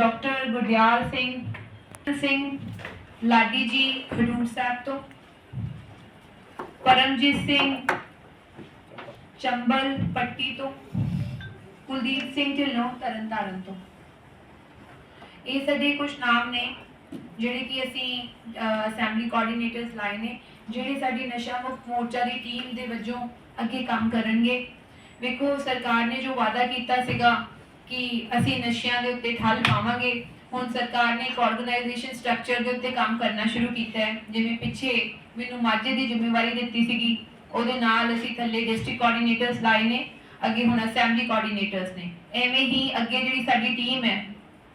Doctor Gurdial Singh Singh, Ladi ji Khadoor ਸਾਹਿਬ ਤੋਂ, ਪਰਮਜੀਤ ਸਿੰਘ, ਚੰਬਲ ਪੱਟੀ ਤੋਂ, ਕੁਲਦੀਪ ਸਿੰਘ ਢਿੱਲੋਂ, ਤਰਨਤਾਰਨ ਤੋਂ। ਇਹ ਸਾਡੇ ਕੁਝ ਨਾਮ ਨੇ, ਜਿਹੜੇ ਕਿ ਅਸੀਂ ਅਸੈਂਬਲੀ ਕੋਆਰਡੀਨੇਟਰਸ ਲਾਏ ਨੇ, ਜਿਹੜੇ ਸਾਡੀ ਨਸ਼ਾ ਮੁਕਤ ਮੋਰਚਾ ਦੀ ਟੀਮ ਦੇ ਵਜੋਂ ਅੱਗੇ ਕੰਮ ਕਰਨਗੇ। ਵੇਖੋ, ਸਰਕਾਰ ਨੇ ਜੋ ਵਾਅਦਾ ਕੀਤਾ ਸੀਗਾ ਕਿ ਅਸੀਂ ਨਸ਼ਿਆਂ ਦੇ ਉੱਤੇ ਠੱਲ ਪਾਵਾਂਗੇ। ਹੁਣ ਸਰਕਾਰ ਨੇ ਇੱਕ ਆਰਗੇਨਾਈਜੇਸ਼ਨ ਸਟਰਕਚਰ ਦੇ ਉੱਤੇ ਕੰਮ ਕਰਨਾ ਸ਼ੁਰੂ ਕੀਤਾ ਹੈ, ਜਿਵੇਂ ਪਿੱਛੇ ਮੈਨੂੰ ਮਾਝੇ ਦੀ ਜ਼ਿੰਮੇਵਾਰੀ ਦਿੱਤੀ ਸੀਗੀ। ਉਹਦੇ ਨਾਲ ਅਸੀਂ ਥੱਲੇ ਡਿਸਟ੍ਰਿਕਟ ਕੋਆਰਡੀਨੇਟਰਸ ਲਾਏ ਨੇ, ਅੱਗੇ ਹੁਣ ਅਸੈਂਬਲੀ ਕੋਆਰਡੀਨੇਟਰਸ ਨੇ। ਐਵੇਂ ਹੀ ਅੱਗੇ ਜਿਹੜੀ ਸਾਡੀ ਟੀਮ ਹੈ,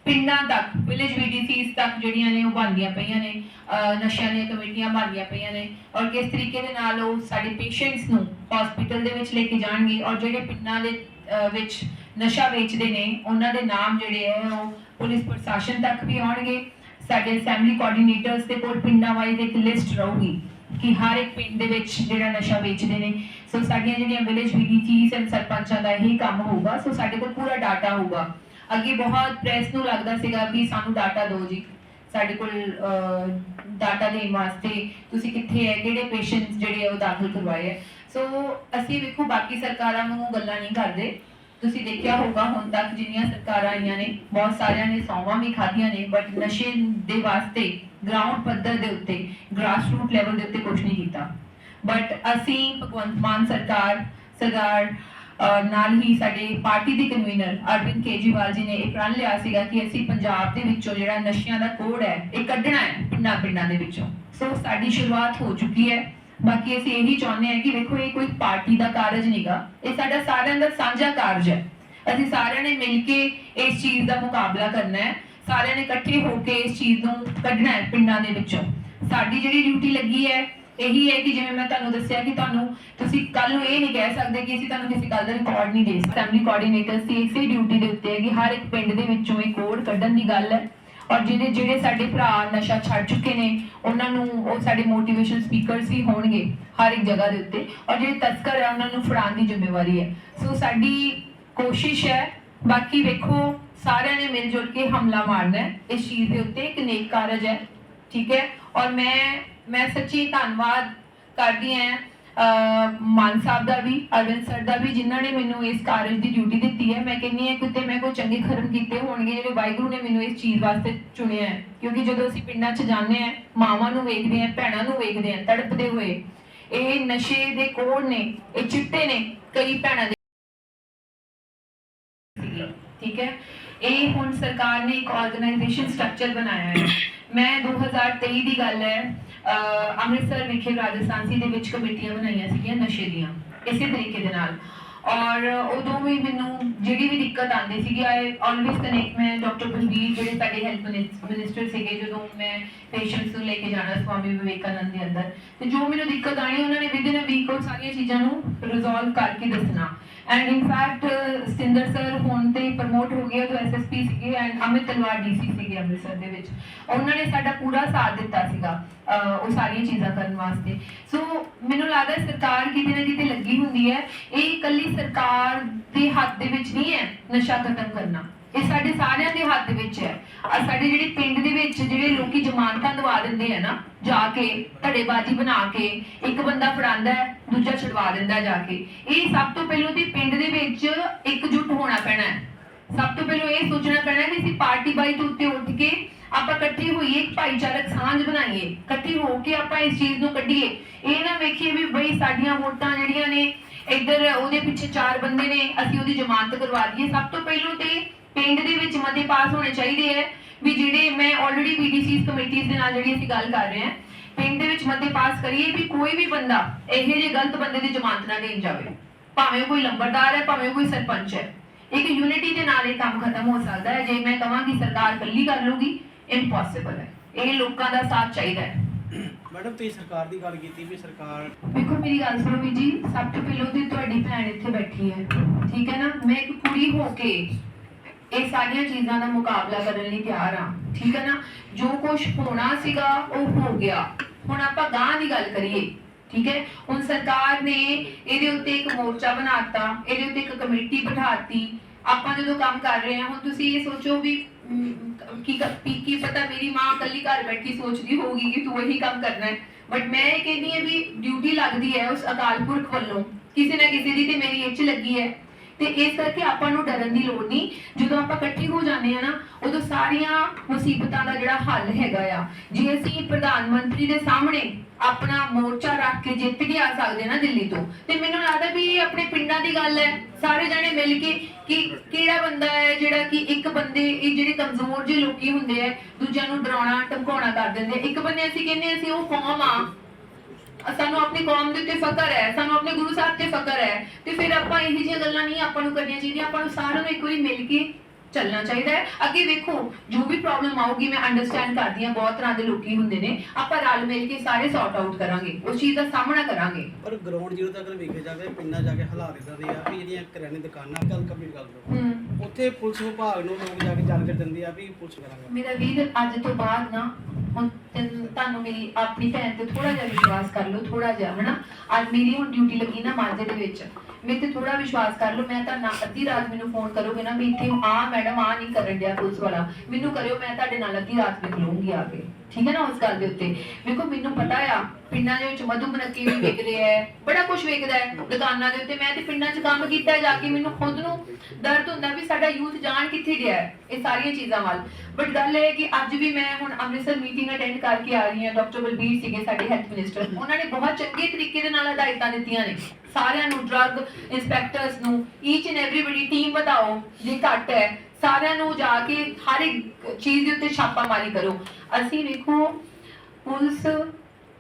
ਪਿੰਡਾਂ ਤੱਕ ਵਿਲੇਜ ਵੀਡੀਸੀਸ ਤੱਕ ਜਿਹੜੀਆਂ ਨੇ ਉਹ ਬਣਦੀਆਂ ਪਈਆਂ ਨੇ ਨਸ਼ਿਆਂ ਦੀਆਂ ਕਮੇਟੀਆਂ ਬਣਦੀਆਂ ਪਈਆਂ ਨੇ। ਔਰ ਕਿਸ ਤਰੀਕੇ ਦੇ ਨਾਲ ਉਹ ਸਾਡੇ ਪੇਸ਼ੈਂਟਸ ਨੂੰ ਹਸਪੀਟਲ ਦੇ ਵਿੱਚ ਲੈ ਕੇ ਜਾਣਗੇ ਔਰ ਜਿਹੜੇ ਪਿੰਡਾਂ ਦੇ ਵਿੱਚ ਨਸ਼ਾ ਵੇਚਦੇ ਨੇ, ਉਹਨਾਂ ਦੇ ਨਾਮ ਜਿਹੜੇ ਹੈ ਉਹ ਪੁਲਿਸ ਪ੍ਰਸ਼ਾਸਨ ਤੱਕ ਵੀ ਆਉਣਗੇ। ਸਾਡੇ ਅਸੈਂਬਲੀ ਕੋਆਰਡੀਨੇਟਰਸ ਦੇ ਕੋਲ ਪਿੰਡਾਂ ਵਾਈਜ਼ ਇੱਕ ਲਿਸਟ ਰਹੂਗੀ ਕਿ ਹਰ ਇੱਕ ਪਿੰਡ ਦੇ ਵਿੱਚ ਜਿਹੜਾ ਨਸ਼ਾ ਵੇਚਦੇ ਨੇ। ਸੋ ਸਾਡੀਆਂ ਜਿਹੜੀਆਂ ਵਿਲੇਜ ਵੀਡੀਸੀਸ ਐਂਡ ਸਰਪੰਚਾਂ ਦਾ ਇਹੀ ਕੰਮ ਹੋਊਗਾ। ਸੋ ਸਾਡੇ ਕੋਲ ਪੂਰਾ ਡਾਟਾ ਹੋਊਗਾ। ਅੱਗੇ ਬਹੁਤ ਪ੍ਰੈਸ ਨੂੰ ਲੱਗਦਾ ਸੀਗਾ ਵੀ ਸਾਨੂੰ ਡਾਟਾ ਦਿਓ ਜੀ। ਸਾਡੇ ਕੋਲ ਡਾਟਾ ਦੇਣ ਵਾਸਤੇ ਤੁਸੀਂ ਕਿੱਥੇ ਹੈ, ਕਿਹੜੇ ਪੇਸ਼ੈਂਟਸ ਜਿਹੜੇ ਉਹ ਦਾਖਲ ਕਰਵਾਏ ਹੈ। ਸੋ ਅਸੀਂ ਵੇਖੋ, ਬਾਕੀ ਸਰਕਾਰਾਂ ਨੂੰ ਗੱਲਾਂ ਨਹੀਂ ਕਰਦੇ। ਤੁਸੀਂ ਦੇਖਿਆ ਹੋਊਗਾ ਹੁਣ ਤੱਕ ਜਿੰਨੀਆਂ ਸਰਕਾਰਾਂ ਆਈਆਂ ਨੇ, ਬਹੁਤ ਸਾਰਿਆਂ ਨੇ ਸੌਵਾਂ ਵੀ ਖਾਧੀਆਂ ਨੇ ਬਟ ਨਸ਼ੇ ਦੇ ਵਾਸਤੇ ਗਰਾਊਂਡ ਪੱਧਰ ਦੇ ਉੱਤੇ ਗ੍ਰਾਸ ਲੈਵਲ ਦੇ ਉੱਤੇ ਕੁਝ ਨਹੀਂ ਕੀਤਾ। ਬਟ ਅਸੀਂ ਭਗਵੰਤ ਮਾਨ ਸਰਕਾਰ, ਸਰਦਾਰ ਨਾਲ ਹੀ ਸਾਡੇ ਪਾਰਟੀ ਦੇ ਕਨਵੀਨਰ ਅਰਵਿੰਦ ਕੇਜਰੀਵਾਲ ਜੀ ਨੇ ਇਹ ਪ੍ਰਣ ਲਿਆ ਸੀਗਾ ਕਿ ਅਸੀਂ ਪੰਜਾਬ ਦੇ ਵਿੱਚੋਂ ਜਿਹੜਾ ਨਸ਼ਿਆਂ ਦਾ ਕੋੜ ਹੈ, ਇਹ ਕੱਢਣਾ ਹੈ ਪਿੰਡਾਂ ਪਿੰਡਾਂ ਦੇ ਵਿੱਚੋਂ। ਸੋ ਸਾਡੀ ਸ਼ੁਰੂਆਤ ਹੋ ਚੁੱਕੀ ਹੈ। ਬਾਕੀ ਅਸੀਂ ਇਹੀ ਚਾਹੁੰਦੇ ਹਾਂ ਕਿ ਵੇਖੋ, ਇਹ ਕੋਈ ਪਾਰਟੀ ਦਾ ਕਾਰਜ ਨਹੀਂਗਾ ਇਹ ਸਾਡਾ ਸਾਰਿਆਂ ਦਾ ਸਾਂਝਾ ਕਾਰਜ ਹੈ। ਅਸੀਂ ਸਾਰਿਆਂ ਨੇ ਮਿਲ ਕੇ ਇਸ ਚੀਜ਼ ਦਾ ਮੁਕਾਬਲਾ ਕਰਨਾ ਹੈ। ਸਾਰਿਆਂ ਨੇ ਇਕੱਠੇ ਹੋ ਕੇ ਇਸ ਚੀਜ਼ ਨੂੰ ਕੱਢਣਾ ਹੈ ਪਿੰਡਾਂ ਦੇ ਵਿੱਚੋਂ। ਸਾਡੀ ਜਿਹੜੀ ਡਿਊਟੀ ਲੱਗੀ ਹੈ, ਇਹੀ ਹੈ ਕਿ ਜਿਵੇਂ ਮੈਂ ਤੁਹਾਨੂੰ ਦੱਸਿਆ ਕਿ ਤੁਹਾਨੂੰ ਤੁਸੀਂ ਕੱਲ ਨੂੰ ਇਹ ਨਹੀਂ ਕਹਿ ਸਕਦੇ ਕਿ ਅਸੀਂ ਤੁਹਾਨੂੰ ਕਿਸੇ ਗੱਲ ਦਾ ਰਿਕਾਰਡ ਨਹੀਂ ਦੇ ਸਕਦੇ। ਫੈਮਿਲੀ ਕੋਆਰਡੀਨੇਟਰਸ ਦੀ ਇਸੇ ਡਿਊਟੀ ਦੇ ਉੱਤੇ ਹੈ ਕਿ ਹਰ ਇੱਕ ਪਿੰਡ ਦੇ ਵਿੱਚੋਂ ਇਹ ਕੋਡ ਕੱਢਣ ਦੀ ਗੱਲ ਹੈ। ਔਰ ਜਿਹੜੇ ਜਿਹੜੇ ਸਾਡੇ ਭਰਾ ਨਸ਼ਾ ਛੱਡ ਚੁੱਕੇ ਨੇ, ਉਹਨਾਂ ਨੂੰ ਉਹ ਸਾਡੇ ਮੋਟੀਵੇਸ਼ਨ ਸਪੀਕਰਸ ਹੀ ਹੋਣਗੇ ਹਰ ਇੱਕ ਜਗ੍ਹਾ ਦੇ ਉੱਤੇ। ਔਰ ਜਿਹੜੇ ਤਸਕਰ ਹੈ ਉਹਨਾਂ ਨੂੰ ਫੜਾਉਣ ਦੀ ਜ਼ਿੰਮੇਵਾਰੀ ਹੈ। ਸੋ ਸਾਡੀ ਕੋਸ਼ਿਸ਼ ਹੈ, ਬਾਕੀ ਵੇਖੋ, ਸਾਰਿਆਂ ਨੇ ਮਿਲ ਜੁਲ ਕੇ ਹਮਲਾ ਮਾਰਨਾ ਹੈ। ਇਸ ਚੀਜ਼ ਦੇ ਉੱਤੇ ਇੱਕ ਨੇਕ ਕਾਰਜ ਹੈ, ਠੀਕ ਹੈ? ਔਰ ਮੈਂ ਮੈਂ ਸੱਚੀ ਧੰਨਵਾਦ ਕਰਦੀ ਹਾਂ ਮਾਨ ਸਾਹਿਬ ਦਾ ਵੀ ਅਰਵਿੰਦ ਸਰ ਦਾ ਵੀ ਜਿਨ੍ਹਾਂ ਨੇ ਮੈਨੂੰ ਇਸ ਕਾਰਜ ਦੀ ਡਿਊਟੀ ਦਿੱਤੀ ਹੈ। ਮੈਂ ਕਹਿੰਨੀ ਹਾਂ ਕਿਤੇ ਮੈਂ ਕੋਈ ਚੰਗੇ ਕਰਮ ਕੀਤੇ ਹੋਣਗੇ ਜਿਹੜੇ ਵਾਹਿਗੁਰੂ ਨੇ ਮੈਨੂੰ ਇਸ ਚੀਜ਼ ਵਾਸਤੇ ਚੁਣਿਆ ਹੈ। ਕਿਉਂਕਿ ਜਦੋਂ ਅਸੀਂ ਪਿੰਡਾਂ 'ਚ ਜਾਂਦੇ ਹਾਂ ਮਾਵਾਂ ਨੂੰ ਵੇਖਦੇ ਹਾਂ ਭੈਣਾਂ ਨੂੰ ਵੇਖਦੇ ਹਾਂ ਤੜਪਦੇ ਹੋਏ ਇਹ ਨਸ਼ੇ ਦੇ ਕੋੜ ਨੇ ਇਹ ਚਿੱਟੇ ਨੇ ਕਈ ਭੈਣਾਂ ਦੇ ਸੀਗੀ, ਠੀਕ ਹੈ? ਇਹ ਹੁਣ ਸਰਕਾਰ ਨੇ ਇੱਕ ਆਰਗੇਨਾਈਜੇਸ਼ਨ ਸਟਰਕਚਰ ਬਣਾਇਆ ਹੈ। ਮੈਂ 2023 ਦੀ ਗੱਲ ਹੈ ਅੰਮ੍ਰਿਤਸਰ ਵਿਖੇ ਰਾਜਸਥਾਨੀ ਦੇ ਵਿੱਚ ਕਮੇਟੀਆਂ ਬਣਾਈਆਂ ਸੀਗੀਆਂ ਨਸ਼ੇ ਦੀਆਂ, ਇਸੇ ਤਰੀਕੇ ਦੇ ਨਾਲ। ਔਰ ਉਦੋਂ ਵੀ ਮੈਨੂੰ ਜਿਹੜੀ ਵੀ ਦਿੱਕਤ ਆਉਂਦੀ ਸੀਗੀ ਆਈ ਆਲਵੇਸ ਕਨੈਕਟ ਮੈਂ ਡਾਕਟਰ ਬਲਵੀਰ ਜਿਹੜੇ ਸਾਡੇ ਹੈਲਥ ਮਿਨਿਸਟਰ ਸੀਗੇ, ਜਦੋਂ ਮੈਂ ਪੇਸ਼ੈਂਟਸ ਨੂੰ ਲੈ ਕੇ ਜਾਣਾ ਸਵਾਮੀ ਵਿਵੇਕਾਨੰਦ ਦੇ ਅੰਦਰ, ਤੇ ਜੋ ਮੈਨੂੰ ਦਿੱਕਤ ਆਣੀ ਉਹਨਾਂ ਨੇ ਵਿਦਿਨ ਅ ਵੀਕ ਉਹ ਸਾਰੀਆਂ ਚੀਜ਼ਾਂ ਨੂੰ ਰਿਜ਼ੋਲਵ ਕਰਕੇ ਦੱਸਣਾ। And in fact Satinder sir ਹੁਣ ਤੇ ਪ੍ਰਮੋਟ ਹੋ ਗਿਆ ਤੋਂ ਐਸਐਸਪੀ ਸੀਗੇ ਐਂਡ ਅਮਿਤ ਤਲਵਾਰ ਡੀਸੀ ਸੀਗੇ ਅੰਮ੍ਰਿਤਸਰ ਦੇ ਵਿੱਚ। ਉਹਨਾਂ ਨੇ ਸਾਡਾ ਪੂਰਾ ਸਾਥ ਦਿੱਤਾ ਸੀਗਾ ਉਹ ਸਾਰੀਆਂ ਚੀਜ਼ਾਂ ਕਰਨ ਵਾਸਤੇ। ਸੋ ਮੈਨੂੰ ਲੱਗਦਾ ਸਰਕਾਰ ਕਿਤੇ ਨਾ ਕਿਤੇ ਲੱਗੀ ਹੁੰਦੀ ਹੈ। ਇਹ ਇਕੱਲੀ ਸਰਕਾਰ ਦੇ ਹੱਥ ਦੇ ਵਿੱਚ ਨਹੀਂ ਹੈ ਨਸ਼ਾ ਖਤਮ ਕਰਨਾ। ਇਹ ਸਾਡੇ ਸਾਰਿਆਂ ਦੇ ਹੱਥ ਵਿੱਚ ਹੈ। ਆ ਸਾਡੇ ਜਿਹੜੇ ਪਿੰਡ ਦੇ ਵਿੱਚ ਜਿਹੜੇ ਲੋਕੀ ਜ਼ਮਾਨਤਾਂ ਦਵਾ ਦਿੰਦੇ ਆ ਨਾ, ਜਾ ਕੇ ਧੜੇਬਾਜ਼ੀ ਬਣਾ ਕੇ ਇੱਕ ਬੰਦਾ ਫੜਾਉਂਦਾ ਦੂਜਾ ਛਡਵਾ ਦਿੰਦਾ ਜਾ ਕੇ। ਇਹ ਸਭ ਤੋਂ ਪਹਿਲਾਂ ਤੇ ਪਿੰਡ ਦੇ ਵਿੱਚ ਇਕਜੁੱਟ ਹੋਣਾ ਪੈਣਾ ਹੈ। ਸਭ ਤੋਂ ਪਹਿਲਾਂ ਇਹ ਸੋਚਣਾ ਪੈਣਾ ਕਿ ਅਸੀਂ ਪਾਰਟੀ ਬਾਈ ਤੋਂ ਉੱਤੇ ਉੱਠ ਕੇ ਆਪਾਂ ਇਕੱਠੇ ਹੋਈਏ, ਇੱਕ ਭਾਈਚਾਰਕ ਸਾਂਝ ਬਣਾਈਏ। ਇਕੱਠੇ ਹੋ ਕੇ ਆਪਾਂ ਇਸ ਚੀਜ਼ ਨੂੰ ਕੱਢੀਏ। ਇਹ ਨਾ ਵੇਖੀਏ ਵੀ ਬਈ ਸਾਡੀਆਂ ਵੋਟਾਂ ਜਿਹੜੀਆਂ ਨੇ, ਇੱਧਰ ਉਹਦੇ ਪਿੱਛੇ ਚਾਰ ਬੰਦੇ ਨੇ, ਅਸੀਂ ਉਹਦੀ ਜ਼ਮਾਨਤ ਕਰਵਾ ਦਈਏ। ਸਭ ਤੋਂ ਪਹਿਲਾਂ ਤੇ ਪਿੰਡ ਦੇ ਵਿੱਚ ਮਤੇ ਪਾਸ ਹੋਣੇ ਚਾਹੀਦੇ ਹੈ ਵੀ ਜਿਹੜੇ ਮੈਂ ਆਲਰੇਡੀ ਬੀਡੀਸੀਸ ਕਮੇਟੀਆਂ ਦੇ ਨਾਲ ਜਿਹੜੀ ਅਸੀਂ ਗੱਲ ਕਰ ਰਹੇ ਹਾਂ ਪਿੰਡ ਦੇ ਵਿੱਚ ਮਤੇ ਪਾਸ ਕਰੀਏ ਵੀ ਕੋਈ ਵੀ ਬੰਦਾ ਇਹੋ ਜਿਹੇ ਗਲਤ ਬੰਦੇ ਦੀ ਜ਼ਮਾਨਤ ਨਾ ਦੇਣ ਜਾਵੇ। ਭਾਵੇਂ ਕੋਈ ਲੰਬੜਦਾਰ ਹੈ ਭਾਵੇਂ ਕੋਈ ਸਰਪੰਚ ਹੈ। ਇੱਕ ਯੂਨਿਟੀ ਦੇ ਨਾਲ ਇਹ ਕੰਮ ਖਤਮ ਹੋ ਸਕਦਾ ਹੈ। ਜੇ ਮੈਂ ਕਹਾਂ ਕਿ ਸਰਕਾਰ ਇਕੱਲੀ ਕਰ ਲੂਗੀ ਇੰਪੋਸੀਬਲ ਹੈ। ਇਹ ਲੋਕਾਂ ਦਾ ਸਾਥ ਚਾਹੀਦਾ ਹੈ। ਮੈਡਮ ਤੁਸੀਂ ਸਰਕਾਰ ਦੀ ਗੱਲ ਕੀਤੀ ਵੀ ਸਰਕਾਰ ਵੇਖੋ ਮੇਰੀ ਗੱਲ ਸੁਣੋ ਵੀ ਜੀ। ਸਭ ਤੋਂ ਪਹਿਲਾਂ ਤੇ ਤੁਹਾਡੀ ਭੈਣ ਇੱਥੇ ਬੈਠੀ ਹੈ। ਠੀਕ ਹੈ ਨਾ? ਮੈਂ ਇੱਕ ਕੁੜੀ ਹੋ ਕੇ ਇਹ ਸਾਰੀਆਂ ਚੀਜ਼ਾਂ ਦਾ ਮੁਕਾਬਲਾ ਕਰਨ ਲਈ ਤਿਆਰ ਹਾਂ ਠੀਕ ਹੈ ਨਾ? ਜੋ ਕੁਝ ਹੋਣਾ ਸੀਗਾ, ਉਹ ਹੋ ਗਿਆ। ਹੁਣ ਆਪਾਂ ਗਾਂ ਦੀ ਗੱਲ ਕਰੀਏ। ਠੀਕ ਹੈ? ਹੁਣ ਸਰਕਾਰ ਨੇ ਇਹਦੇ ਉੱਤੇ ਇੱਕ ਮੋਰਚਾ ਬਣਾਤਾ, ਇਹਦੇ ਉੱਤੇ ਇੱਕ ਕਮੇਟੀ ਬਿਠਾਤੀ। ਆਪਾਂ ਜਦੋਂ ਕੰਮ ਕਰ ਰਹੇ ਹਾਂ, ਹੁਣ ਤੁਸੀਂ ਇਹ ਸੋਚੋ ਵੀ ਕੀ ਕੀ ਪਤਾ ਮੇਰੀ ਮਾਂ ਇਕੱਲੀ ਘਰ ਬੈਠੀ ਸੋਚਦੀ ਹੋਊਗੀ ਕਿ ਤੂੰ ਇਹੀ ਕੰਮ ਕਰਨਾ ਹੈ। ਬਟ ਮੈਂ ਇਹ ਕਹਿੰਦੀ ਹਾਂ ਵੀ ਡਿਊਟੀ ਲੱਗਦੀ ਹੈ ਉਸ ਅਕਾਲ ਪੁਰਖ ਵੱਲੋਂ। ਕਿਸੇ ਨਾ ਕਿਸੇ ਦੀ ਤੇ ਮੇਰੀ ਇੱਚ ਲੱਗੀ ਹੈ। ਤੇ ਇਸ ਕਰਕੇ ਆਪਾਂ ਨੂੰ ਡਰਨ ਦੀ ਲੋੜ ਨਹੀਂ। ਜਦੋਂ ਆਪਾਂ ਇਕੱਠੇ ਹੋ ਜਾਂਦੇ ਆ ਨਾ, ਉਦੋਂ ਸਾਰੀਆਂ ਮੁਸੀਬਤਾਂ ਦਾ ਜਿਹੜਾ ਹੱਲ ਹੈਗਾ ਆ। ਜੇ ਅਸੀਂ ਪ੍ਰਧਾਨ ਮੰਤਰੀ ਦੇ ਸਾਹਮਣੇ ਆਪਣਾ ਮੋਰਚਾ ਰੱਖ ਕੇ ਜਿੱਤ ਕੇ ਆ ਸਕਦੇ ਨਾ ਦਿੱਲੀ ਤੋਂ, ਤੇ ਮੈਨੂੰ ਲੱਗਦਾ ਵੀ ਇਹ ਆਪਣੇ ਪਿੰਡਾਂ ਦੀ ਗੱਲ ਹੈ। ਸਾਰੇ ਜਣੇ ਮਿਲ ਕੇ ਕਿ ਕਿਹੜਾ ਬੰਦਾ ਹੈ ਜਿਹੜਾ ਕਿ ਇੱਕ ਬੰਦੇ, ਇਹ ਜਿਹੜੇ ਕਮਜ਼ੋਰ ਜਿਹੇ ਲੋਕੀ ਹੁੰਦੇ ਆ, ਦੂਜਿਆਂ ਨੂੰ ਡਰਾਉਣਾ, ਧਮਕਾਉਣਾ ਕਰ ਦਿੰਦੇ ਆ। ਇੱਕ ਬੰਦੇ ਅਸੀਂ ਕਹਿੰਦੇ ਅਸੀਂ ਉਹ ਕੌਮ ਆ ਸਾਨੂੰ ਆਪਣੀ ਕੌਮ ਦੇ ਉੱਤੇ ਫਖਰ ਹੈ ਸਾਨੂੰ ਆਪਣੇ ਗੁਰੂ ਸਾਹਿਬ ਤੇ ਫਖਰ ਹੈ। ਤੇ ਫਿਰ ਆਪਾਂ ਇਹੋ ਜਿਹੀਆਂ ਗੱਲਾਂ ਨਹੀਂ ਆਪਾਂ ਨੂੰ ਕਰਨੀਆਂ ਚਾਹੀਦੀਆਂ ਆਪਾਂ ਨੂੰ ਸਾਰਿਆਂ ਨੂੰ ਇੱਕ ਵਾਰੀ ਮਿਲ ਕੇ ਚੱਲਣਾ ਚਾਹੀਦਾ ਹੈ। ਅੱਗੇ ਵੇਖੋ ਜੋ ਵੀ ਪ੍ਰੋਬਲਮ ਆਊਗੀ ਮੈਂ ਅੰਡਰਸਟੈਂਡ ਕਰਦੀ ਹਾਂ ਬਹੁਤ ਤਰ੍ਹਾਂ ਦੇ ਲੋਕੀ ਹੁੰਦੇ ਨੇ। ਆਪਾਂ ਰਲ ਮਿਲ ਕੇ ਸਾਰੇ ਸੌਰਟ ਆਊਟ ਕਰਾਂਗੇ ਉਸ ਚੀਜ਼ ਦਾ ਸਾਹਮਣਾ ਕਰਾਂਗੇ। ਪਰ ਗਰਾਊਂਡ ਜ਼ੀਰੋ ਤੱਕ ਵੇਖਿਆ ਜਾਵੇ ਪਿੰਡਾਂ ਜਾ ਕੇ ਹਾਲਾਤ ਇਦਾਂ ਦੇ ਆ ਵੀ ਜਿਹੜੀਆਂ ਕਰਿਆਨੇ ਦੁਕਾਨਾਂ ਗੱਲ ਕੰਪਲੀਟ ਕਰ। ਲਓ ਉੱਥੇ ਪੁਲਿਸ ਵਿਭਾਗ ਨੂੰ ਲੋਕ ਜਾ ਕੇ ਜਾਣਕਾਰੀ ਦਿੰਦੇ ਆ ਵੀ ਪੁਲਿਸ ਕਰਾਂਗਾ। ਮੇਰਾ ਵੀਰ ਅੱਜ ਤੋਂ ਬਾਅਦ ਨਾ ਹੁਣ ਤੈਨੂੰ- ਤੁਹਾਨੂੰ ਮੇਰੀ ਆਪਣੀ ਭੈਣ ਤੇ ਥੋੜਾ ਜਿਹਾ ਵਿਸ਼ਵਾਸ ਕਰ ਲਓ ਥੋੜਾ ਜਿਹਾ, ਹਨਾ? ਅੱਜ ਮੇਰੀ ਹੁਣ ਡਿਊਟੀ ਲੱਗੀ ਨਾ ਮਾਝੇ ਦੇ ਵਿੱਚ। ਮੇਰੇ ਤੇ ਥੋੜਾ ਵਿਸ਼ਵਾਸ ਕਰ ਲਓ, ਮੈਂ ਤਾਂ ਨਾ ਅੱਧੀ ਰਾਤ ਮੈਨੂੰ ਫੋਨ ਕਰੋਗੇ ਨਾ, ਵੀ ਇੱਥੇ ਆ ਮੈਡਮ ਆ ਨਹੀਂ ਕਰਨ ਡਿਆ ਪੁਲਿਸ ਵਾਲਾ। ਮੈਨੂੰ ਕਰਿਓ, ਮੈਂ ਤੁਹਾਡੇ ਨਾਲ ਅੱਧੀ ਰਾਤ ਨਿਕਲੂੰਗੀ ਆ ਕੇ। ਠੀਕ ਹੈ ਨਾ ਉਸ ਗੱਲ ਦੇ ਉੱਤੇ? ਵੇਖੋ, ਮੈਨੂੰ ਪਤਾ ਆ, ਪਿੰਡਾਂ ਦੇ ਵਿੱਚ ਮਧੂ ਮਨੱਕੇ ਵੀ ਵਿਕਦੇ ਐ ਬੜਾ ਕੁਝ ਵਿਕਦਾ ਹੈ ਦੁਕਾਨਾਂ ਦੇ ਉੱਤੇ। ਮੈਂ ਤੇ ਪਿੰਡਾਂ 'ਚ ਕੰਮ ਕੀਤਾ ਜਾ ਕੇ, ਮੈਨੂੰ ਖੁਦ ਨੂੰ ਦਰਦ ਹੁੰਦਾ ਵੀ ਸਾਡਾ ਯੂਥ ਜਾਣ ਕਿੱਥੇ ਗਿਆ ਹੈ, ਇਹ ਸਾਰੀਆਂ ਚੀਜ਼ਾਂ ਵੱਲ। ਬਟ ਗੱਲ ਇਹ ਹੈ ਕਿ ਅੱਜ ਵੀ ਮੈਂ ਹੁਣ ਅੰਮ੍ਰਿਤਸਰ ਮੀਟਿੰਗ ਅਟੈਂਡ ਕਰਕੇ ਆ ਰਹੀ ਹਾਂ ਡਾਕਟਰ ਬਲਬੀਰ ਸੀਗੇ ਸਾਡੇ ਹੈਲਥ ਮਿਨਿਸਟਰ ਉਹਨਾਂ ਨੇ ਬਹੁਤ ਚੰਗੇ ਤਰੀਕੇ ਦੇ ਨਾਲ ਹਦਾਇਤਾਂ ਦਿੱਤੀਆਂ ਨੇ। ਸਾਰਿਆਂ ਨੂੰ ਡਰੱਗ ਇੰਸਪੈਕਟਰਸ ਨੂੰ ਈਚ ਐਂਡ ਐਵਰੀਬਡੀ ਟੀਮ ਵਧਾਓ, ਜੇ ਘੱਟ ਹੈ ਸਾਰਿਆਂ ਨੂੰ ਜਾ ਕੇ ਹਰ ਇੱਕ ਚੀਜ਼ ਦੇ ਉੱਤੇ ਛਾਪਾਮਾਰੀ ਕਰੋ। ਅਸੀਂ ਵੇਖੋ, ਪੁਲਿਸ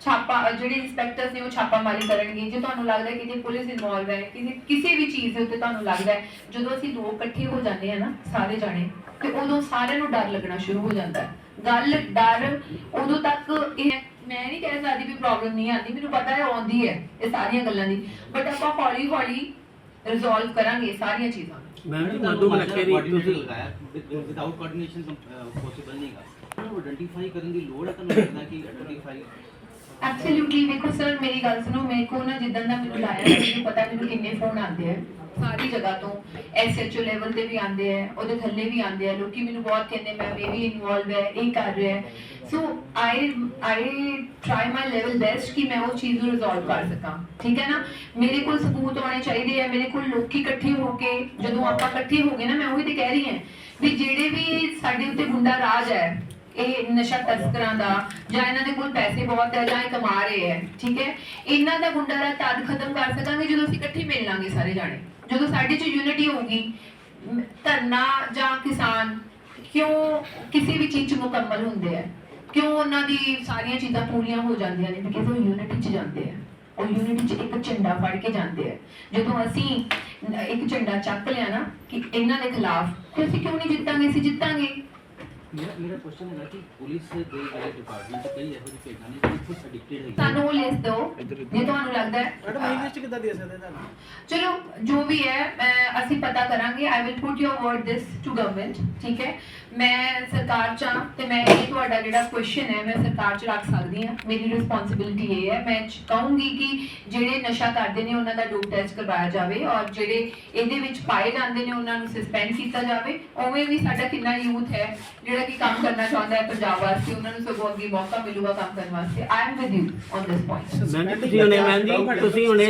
ਛਾਪਾ, ਜਿਹੜੇ ਇੰਸਪੈਕਟਰਸ ਨੇ ਉਹ ਛਾਪਾਮਾਰੀ ਕਰਨਗੇ। ਜੇ ਤੁਹਾਨੂੰ ਲੱਗਦਾ ਕਿ ਜੇ ਪੁਲਿਸ ਇਨਵੋਲਵ ਹੈ, ਕਿਸੇ ਕਿਸੇ ਵੀ ਚੀਜ਼ ਦੇ ਉੱਤੇ ਤੁਹਾਨੂੰ ਲੱਗਦਾ ਹੈ, ਜਦੋਂ ਅਸੀਂ ਦੋ ਇਕੱਠੇ ਹੋ ਜਾਂਦੇ ਆ ਨਾ, ਸਾਰੇ ਜਾਣੇ, ਤੇ ਉਦੋਂ ਸਾਰਿਆਂ ਨੂੰ ਡਰ ਲੱਗਣਾ ਸ਼ੁਰੂ ਹੋ ਜਾਂਦਾ ਹੈ। ਗੱਲ, ਡਰ, ਉਦੋਂ ਤੱਕ ਇਹ ਮੈਂ ਨਹੀਂ ਕਹਿ ਸਕਦੀ ਵੀ ਪ੍ਰੋਬਲਮ ਨਹੀਂ ਆਉਂਦੀ, ਮੈਨੂੰ ਪਤਾ ਹੈ ਆਉਂਦੀ ਹੈ, ਇਹ ਸਾਰੀਆਂ ਗੱਲਾਂ ਦੀ। ਬਟ ਆਪਾਂ ਹੌਲੀ ਹੌਲੀ ਰਿਜ਼ੋਲਵ ਕਰਾਂਗੇ ਸਾਰੀਆਂ ਚੀਜ਼ਾਂ। ਮੈਮ ਜੀ ਮਧੂ ਮਲੱਕੇ ਦੀ ਤੁਸੀਂ ਤੁਸੀਂ ਲਗਾਇਆ ਵਿਦਆਊਟ ਕੋਆਰਡੀਨੇਸ਼ਨ ਪੋਸੀਬਲ ਨਹੀਂਗਾ ਉਹਨੂੰ ਆਇਡੈਂਟੀਫਾਈ ਕਰਨ ਦੀ ਲੋੜ ਹੈ ਤਾਂ ਮੈਨੂੰ ਲੱਗਦਾ ਕਿ ਆਇਡੈਂਟੀਫਾਈ ਐਬਸੋਲੂਟਲੀ ਵੇਖੋ ਸਰ ਮੇਰੀ ਗੱਲ ਸੁਣੋ ਮੇਰੇ ਕੋ ਨਾ ਜਿੱਦਾਂ ਦਾ ਮੈਨੂੰ ਲਾਇਆ ਮੈਨੂੰ ਪਤਾ ਮੈਨੂੰ ਕਿੰਨੇ ਫੋਨ ਆਉਂਦੇ ਆ। ਸਾਰੀ ਜਗ੍ਹਾ ਤੋਂ ਐਸਐਚਓ ਲੈਵਲ ਤੇ ਵੀ ਆਉਂਦੇ ਆ, ਉਹਦੇ ਥੱਲੇ ਵੀ ਆਉਂਦੇ ਆ। ਲੋਕੀ ਮੈਨੂੰ ਬਹੁਤ ਕਹਿੰਦੇ, ਮੈਂ ਇਹ ਵੀ ਇਨਵੋਲਵ ਹੈ ਇਹ ਕਰ ਰਿਹਾ so I I try my level best ਕਿ ਮੈਂ ਉਹ ਚੀਜ਼ ਨੂੰ ਰਿਜ਼ੋਲਵ ਕਰ ਸਕਾਂ। ਠੀਕ ਹੈ ਨਾ? ਮੇਰੇ ਕੋਲ ਸਬੂਤ ਹੋਣੇ ਚਾਹੀਦੇ ਆ, ਮੇਰੇ ਕੋਲ ਲੋਕੀ ਇਕੱਠੇ ਹੋ ਕੇ, ਜਦੋਂ ਆਪਾਂ ਇਕੱਠੇ ਹੋ ਗਏ ਨਾ, ਮੈਂ ਉਹੀ ਤੇ ਕਹਿ ਰਹੀ ਹਾਂ ਵੀ ਜਿਹੜੇ ਵੀ ਸਾਡੇ ਉੱਤੇ ਗੁੰਡਾ ਰਾਜ ਹੈ, ਇਹ ਨਸ਼ਾ ਤਸਕਰਾਂ ਦਾ, ਜਾਂ ਇਹਨਾਂ ਦੇ ਕੋਲ ਪੈਸੇ ਬਹੁਤ ਹੈ, ਜਾਂ ਇਹ ਕਮਾ ਰਹੇ ਹੈ, ਠੀਕ ਹੈ? ਇਹਨਾਂ ਦਾ ਗੁੰਡਾ ਰਾਜ ਤਦ ਖਤਮ ਕਰ ਸਕਾਂਗੇ ਜਦੋਂ ਅਸੀਂ ਇਕੱਠੇ ਮਿਲ ਲਾਂਗੇ ਸਾਰੇ ਜਾਣੇ। ਜਦੋਂ ਸਾਡੇ 'ਚ ਯੂਨਿਟੀ ਹੋਊਗੀ ਧਰਨਾ ਜਾਂ ਕਿਸਾਨ ਕਿਉਂ ਕਿਸੇ ਵੀ ਚੀਜ਼ 'ਚ ਮੁਕੰਮਲ ਹੁੰਦੇ ਆ? ਕਿਉਂ ਉਹਨਾਂ ਦੀ ਸਾਰੀਆਂ ਚੀਜ਼ਾਂ ਪੂਰੀਆਂ ਹੋ ਜਾਂਦੀਆਂ ਨੇ? ਬਿਕਾਜ਼ ਉਹ ਯੂਨਿਟੀ 'ਚ ਜਾਂਦੇ ਆ। ਉਹ ਯੂਨਿਟੀ 'ਚ ਇੱਕ ਝੰਡਾ ਫੜ ਕੇ ਜਾਂਦੇ ਆ। ਜਦੋਂ ਅਸੀਂ ਇੱਕ ਝੰਡਾ ਚੱਕ ਲਿਆ ਨਾ ਕਿ ਇਹਨਾਂ ਦੇ ਖਿਲਾਫ, ਤੇ ਅਸੀਂ ਕਿਉਂ ਨਹੀਂ ਜਿੱਤਾਂਗੇ? ਅਸੀਂ ਜਿੱਤਾਂਗੇ। ਮੇਰਾ ਮੇਰਾ ਕੁਐਸਚਨ ਹੈਗਾ ਕਿ ਪੁਲਿਸ ਦੇ ਜਿਹੜੇ ਡਿਪਾਰਟਮੈਂਟ ਕਈ ਇਹੋ ਜਿਹੇ ਭੇਜਾਂ ਨੇ ਜਿਹੜੇ ਖੁਦ ਐਡਿਕਟਡ ਹੈਗੇ ਸਾਨੂੰ ਉਹ ਲਿਸਟ ਦਿਓ ਜੇ ਤੁਹਾਨੂੰ ਲੱਗਦਾ ਮੈਡਮ ਹੈ ਇਹ ਲਿਸਟ ਕਿੱਦਾਂ ਦੇ ਸਕਦੇ ਤੁਹਾਨੂੰ? ਚਲੋ ਜੋ ਵੀ ਹੈ ਅਹ ਅਸੀਂ ਪਤਾ ਕਰਾਂਗੇ। I will put your word this to government ਠੀਕ ਹੈ? ਮੈਂ ਸਰਕਾਰ ਚ ਹਾਂ ਤੇ ਮੈਂ ਇਹ ਤੁਹਾਡਾ ਜਿਹੜਾ ਕੁਐਸਚਨ ਹੈ ਮੈਂ ਸਰਕਾਰ ਚ ਰੱਖ ਸਕਦੀ ਹਾਂ। ਮੇਰੀ ਰਿਸਪੌਂਸਿਬਿਲਿਟੀ ਇਹ ਹੈ। ਮੈਂ ਚ- ਕਹੂੰਗੀ ਕਿ ਜਿਹੜੇ ਨਸ਼ਾ ਕਰਦੇ ਨੇ ਉਹਨਾਂ ਦਾ ਡੋਪ ਟੈਸਟ ਕਰਵਾਇਆ ਜਾਵੇ ਔਰ ਜਿਹੜੇ ਇਹਦੇ ਵਿੱਚ ਪਾਏ ਜਾਂਦੇ ਨੇ ਉਹਨਾਂ ਨੂੰ ਸਸਪੈਂਡ ਕੀਤਾ ਜਾਵੇ। ਉਵੇਂ ਵੀ ਸਾਡਾ ਕਿੰਨਾ ਯੂਥ ਹੈ ਜਿਹੜਾ ਕਿ ਕੰਮ ਕਰਨਾ ਚਾਹੁੰਦਾ ਹੈ ਪੰਜਾਬ ਵਾਸਤੇ ਉਹਨਾਂ ਨੂੰ ਸਗੋਂ ਅੱਗੇ ਮੌਕਾ ਮਿਲੂਗਾ ਕੰਮ ਕਰਨ ਵਾਸਤੇ। I am with you on this point ਤੁਸੀਂ ਹੁਣੇ ਮੈਮ ਜੀ ਤੁਸੀਂ ਹੁਣੇ